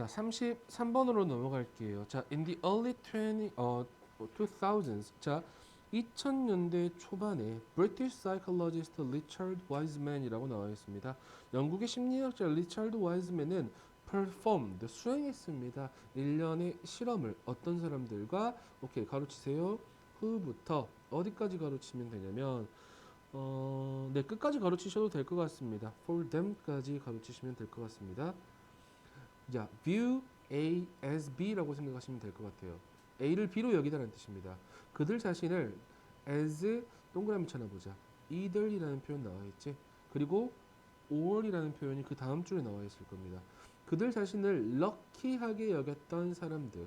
자, 33번으로 넘어갈게요. 자, in the early 20 어 2000s. 자, 2000년대 초반에 British psychologist Richard Wiseman이라고 나와 있습니다. 영국의 심리학자 리차드 와이즈맨은 performed 수행했습니다. 일련의 실험을 어떤 사람들과 오케이 가로치세요. who부터 어디까지 가로치면 되냐면 어, 네 끝까지 가로치셔도 될 것 같습니다. for them까지 가로치시면 될 것 같습니다. 자, view A as B라고 생각하시면 될 것 같아요. A를 B로 여기다라는 뜻입니다. 그들 자신을 as 동그라미 쳐놔보자. either이라는 표현 나와 있지. 그리고 or이라는 표현이 그 다음 줄에 나와 있을 겁니다. 그들 자신을 럭키하게 여겼던 사람들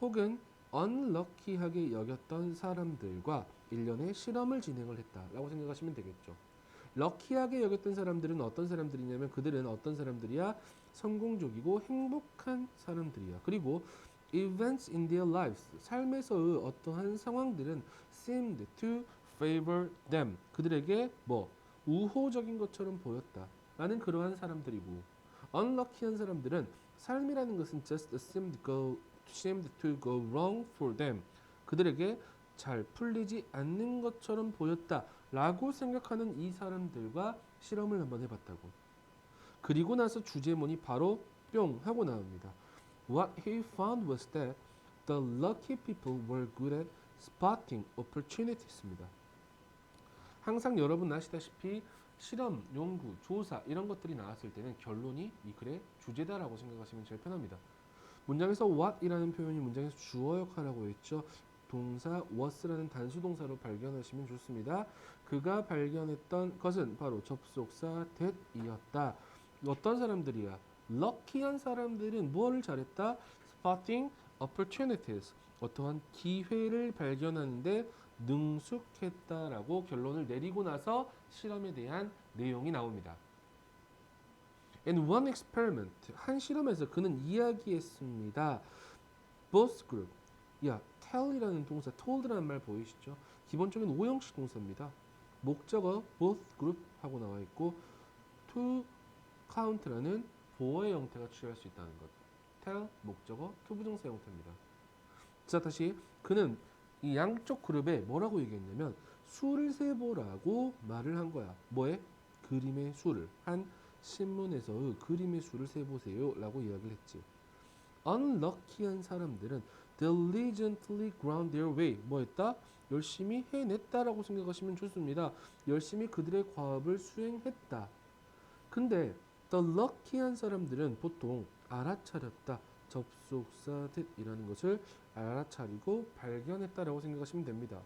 혹은 unlucky하게 여겼던 사람들과 일련의 실험을 진행을 했다라고 생각하시면 되겠죠. 럭키하게 여겼던 사람들은 어떤 사람들이냐면 그들은 어떤 사람들이야? 성공적이고 행복한 사람들이야. 그리고 events in their lives 삶에서의 어떠한 상황들은 seemed to favor them 그들에게 뭐 우호적인 것처럼 보였다. 라는 그러한 사람들이고 unlucky한 사람들은 삶이라는 것은 just seemed go seemed to go wrong for them 그들에게 잘 풀리지 않는 것처럼 보였다 라고 생각하는 이 사람들과 실험을 한번 해봤다고. 그리고 나서 주제문이 바로 뿅 하고 나옵니다. What he found was that the lucky people were good at spotting opportunities입니다. 항상 여러분 아시다시피 실험, 연구, 조사 이런 것들이 나왔을 때는 결론이 이 글의 주제다라고 생각하시면 제일 편합니다. 문장에서 what이라는 표현이 문장에서 주어 역할하고 있죠. 동사 was라는 단수 동사로 발견하시면 좋습니다. 그가 발견했던 것은 바로 접속사 that이었다. 어떤 사람들이야? 럭키한 사람들은 무엇을 잘했다? spotting opportunities. 어떠한 기회를 발견하는데 능숙했다라고 결론을 내리고 나서 실험에 대한 내용이 나옵니다. In one experiment, 한 실험에서 그는 이야기했습니다. Both group, 야, tell이라는 동사, told라는 말 보이시죠? 기본적인 오형식 동사입니다. 목적어 both group 하고 나와 있고 to count라는 보어의 형태가 취할 수 있다는 것. tell 목적어 to 부정사 형태입니다. 자 다시 그는 이 양쪽 그룹에 뭐라고 얘기했냐면 수를 세보라고 말을 한 거야. 뭐에? 그림의 수를 한 신문에서의 그림의 수를 세보세요 라고 이야기를 했지. unlucky한 사람들은 diligently ground their way 뭐했다? 열심히 해냈다라고 생각하시면 좋습니다. 열심히 그들의 과업을 수행했다. 근데 the lucky한 사람들은 보통 알아차렸다. 접속사 that이라는 것을 알아차리고 발견했다라고 생각하시면 됩니다.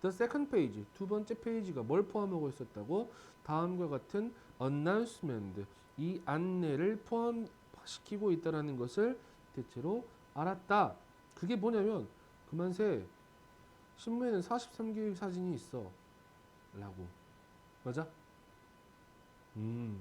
The second page, 두 번째 페이지가 뭘 포함하고 있었다고? 다음과 같은 announcement, 이 안내를 포함시키고 있다라는 것을 대체로 알았다. 그게 뭐냐면 그만세 신문에는 43개의 사진이 있어 라고 맞아? 음.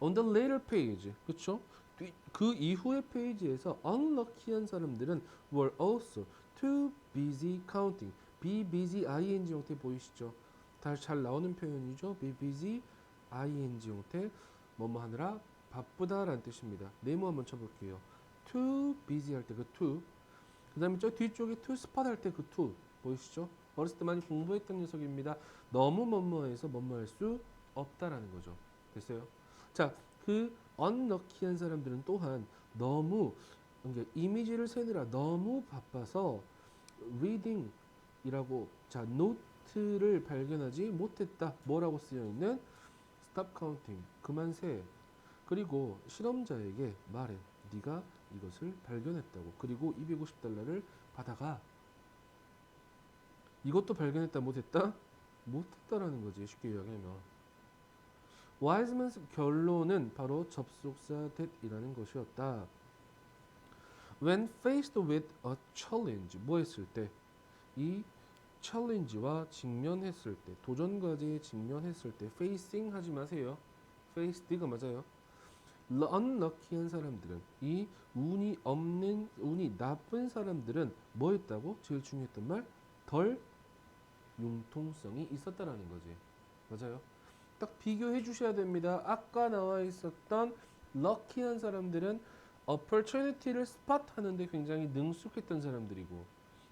On the later page, 그쵸? 뒤- 그 이후의 페이지에서 unlucky한 사람들은 were also too busy counting. be busy ing 형태 보이시죠? 다잘 나오는 표현이죠. be busy ing 형태 뭐뭐 하느라 바쁘다 라는 뜻입니다. 네모 한번 쳐볼게요. too busy 할 때 그 to 그 다음에 저 뒤쪽에 to spot 할때그 to 보이시죠? 어렸을 때 많이 공부했던 녀석입니다. 너무 뭐뭐해서 뭐뭐 할 수 없다라는 거죠. 됐어요? 자, 그 unlucky한 사람들은 또한 너무 이게 이미지를 세느라 너무 바빠서 reading이라고 자 노트를 발견하지 못했다. 뭐라고 쓰여 있는 stop counting 그만 세. 그리고 실험자에게 말해. 네가 이것을 발견했다고. 그리고 250달러를 받아가. 이것도 발견했다 못했다? 못했다라는 거지. 쉽게 이야기하면. 와이즈맨스 결론은 바로 접속사 that이라는 것이었다. When faced with a challenge, 뭐 했을 때? 이 challenge와 직면했을 때, 도전 과제에 직면했을 때, facing 하지 마세요. faced가 맞아요. Unlucky한 사람들은 이 운이 없는 운이 나쁜 사람들은 뭐 했다고? 제일 중요했던 말 덜 융통성이 있었다라는 거지. 맞아요. 딱 비교해 주셔야 됩니다. 아까 나와 있었던 럭키한 사람들은 opportunity를 spot 하는데 굉장히 능숙했던 사람들이고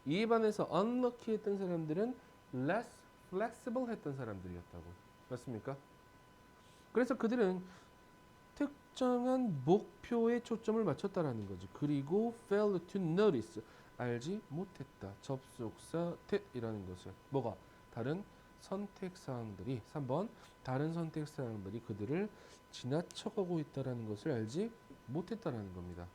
이에 반해서 unlucky했던 사람들은 less flexible 했던 사람들이었다고 맞습니까? 그래서 그들은 특정한 목표에 초점을 맞췄다라는 거지. 그리고 fail to notice 알지 못했다. 접속사 that이라는 것을 뭐가 다른 선택 사항들이 3번 다른 선택 사항들이 그들을 지나쳐가고 있다라는 것을 알지 못했다라는 겁니다.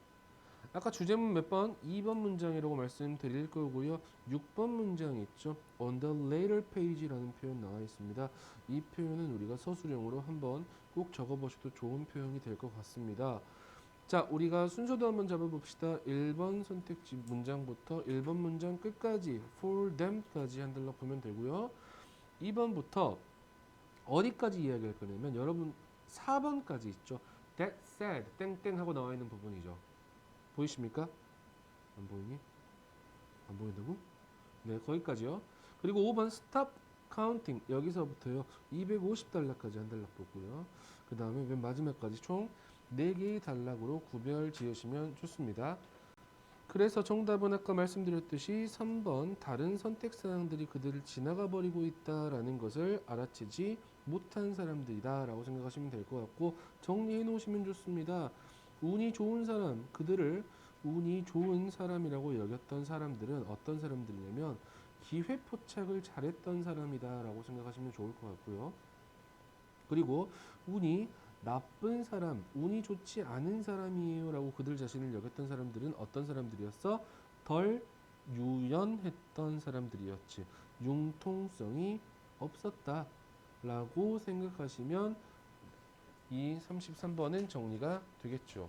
아까 주제문 몇 번? 2번 문장이라고 말씀드릴 거고요. 6번 문장 있죠. On the later page라는 표현 나와 있습니다. 이 표현은 우리가 서술형으로 한번 꼭 적어보셔도 좋은 표현이 될 것 같습니다. 자, 우리가 순서도 한번 잡아봅시다. 1번 선택지 문장부터 1번 문장 끝까지 for them까지 한 달락 보면 되고요. 2번부터 어디까지 이야기할 거냐면 여러분 4번까지 있죠. That said 땡땡 하고 나와 있는 부분이죠. 보이십니까? 안 보이니? 안 보인다고? 네, 거기까지요. 그리고 5번 stop counting 여기서부터요. 250달러까지 한 달락 보고요. 그 다음에 맨 마지막까지 총 4개의 단락으로 구별 지으시면 좋습니다. 그래서 정답은 아까 말씀드렸듯이 3번 다른 선택 사항들이 그들을 지나가 버리고 있다라는 것을 알아채지 못한 사람들이다 라고 생각하시면 될 것 같고 정리해 놓으시면 좋습니다. 운이 좋은 사람, 그들을 운이 좋은 사람이라고 여겼던 사람들은 어떤 사람들이냐면 기회 포착을 잘했던 사람이다라고 생각하시면 좋을 것 같고요. 그리고 운이 나쁜 사람, 운이 좋지 않은 사람이에요라고 그들 자신을 여겼던 사람들은 어떤 사람들이었어? 덜 유연했던 사람들이었지. 융통성이 없었다라고 생각하시면 이 33번은 정리가 되겠죠.